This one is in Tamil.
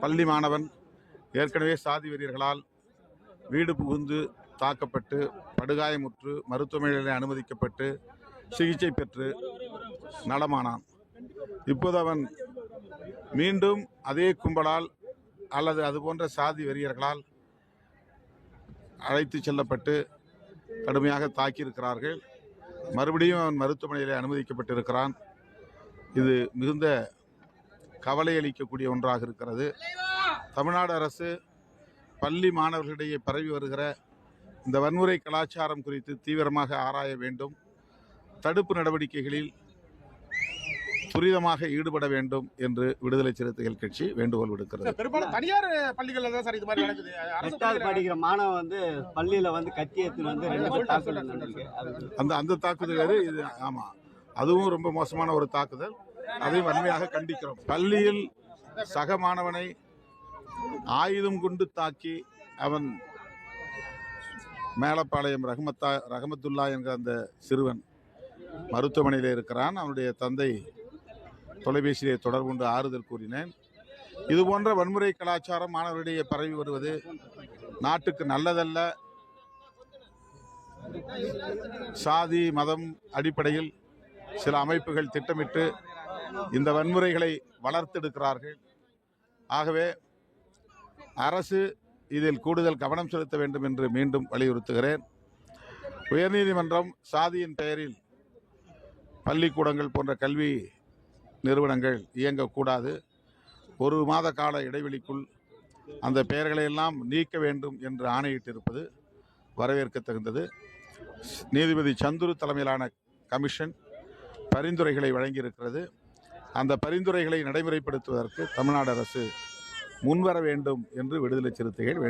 பள்ளி மாணவன் ஏற்கனவே சாதி வெறியர்களால் வீடு புகுந்து தாக்கப்பட்டு படுகாயமுற்று மருத்துவமனையில் அனுமதிக்கப்பட்டு சிகிச்சை பெற்று நடமானான். இப்போது அவன் மீண்டும் அதே கும்பலால் அல்லது அதுபோன்ற சாதி வெறியர்களால் அழைத்து செல்லப்பட்டு கடுமையாக தாக்கியிருக்கிறார்கள். மறுபடியும் அவன் மருத்துவமனையில் அனுமதிக்கப்பட்டிருக்கிறான். இது மிகுந்த கவலை அளிக்கக்கூடிய ஒன்றாக இருக்கிறது. தமிழ்நாடு அரசு பள்ளி மாணவர்களிடையே பரவி வருகிற இந்த வன்முறை கலாச்சாரம் குறித்து தீவிரமாக ஆராய வேண்டும். தடுப்பு நடவடிக்கைகளில் துரிதமாக ஈடுபட வேண்டும் என்று விடுதலை சிறுத்தைகள் கட்சி வேண்டுகோள் விடுக்கிறது. பெரும்பாலும் தனியார் பள்ளிகள்ல தான் சார் இது மாதிரி நடக்குது. எட்டாவது பள்ளியில- படிக்கிற மாணவன் வந்து பள்ளியில வந்து கத்தி எடுத்துன்னு வந்து ரெண்டு தாக்குதல் அந்த அந்த தாக்குதல் வேறு இது ஆமாம் அதுவும் ரொம்ப மோசமான ஒரு தாக்குதல். அதை வன்மையாக கண்டிக்கிறோம். பள்ளியில் சக மாணவனை ஆயுதம் கொண்டு தாக்கி அவன் மேலப்பாளையம் ரஹமத்தா ரஹமத்துல்லா என்கிற அந்த சிறுவன் மருத்துவமனையில் இருக்கிறான். அவனுடைய தந்தை தொலைபேசியிலே தொடர்பு கொண்டு ஆறுதல் கூறினேன். இது போன்ற வன்முறை கலாச்சாரம் மாணவர்களிடையே பரவி வருவது நாட்டுக்கு நல்லதல்ல. சாதி மதம் அடிப்படையில் சில அமைப்புகள் திட்டமிட்டு இந்த வன்முறைகளை வளர்த்தெடுக்கிறார்கள். ஆகவே அரசு இதில் கூடுதல் கவனம் செலுத்த வேண்டும் என்று மீண்டும் வலியுறுத்துகிறேன். உயர்நீதிமன்றம் சாதியின் பெயரில் பள்ளிக்கூடங்கள் போன்ற கல்வி நிறுவனங்கள் இயங்கக்கூடாது. ஒரு மாத கால இடைவெளிக்குள் அந்த பெயர்களை எல்லாம் நீக்க வேண்டும் என்று ஆணையிட்டிருப்பது வரவேற்கத்தகுந்தது. நீதிபதி சந்துரு தலைமையிலான கமிஷன் பரிந்துரைகளை வழங்கியிருக்கிறது. அந்த பரிந்துரைகளை நடைமுறைப்படுத்துவதற்கு தமிழ்நாடு அரசு முன்வர வேண்டும் என்று விடுதலை சிறுத்தைகள்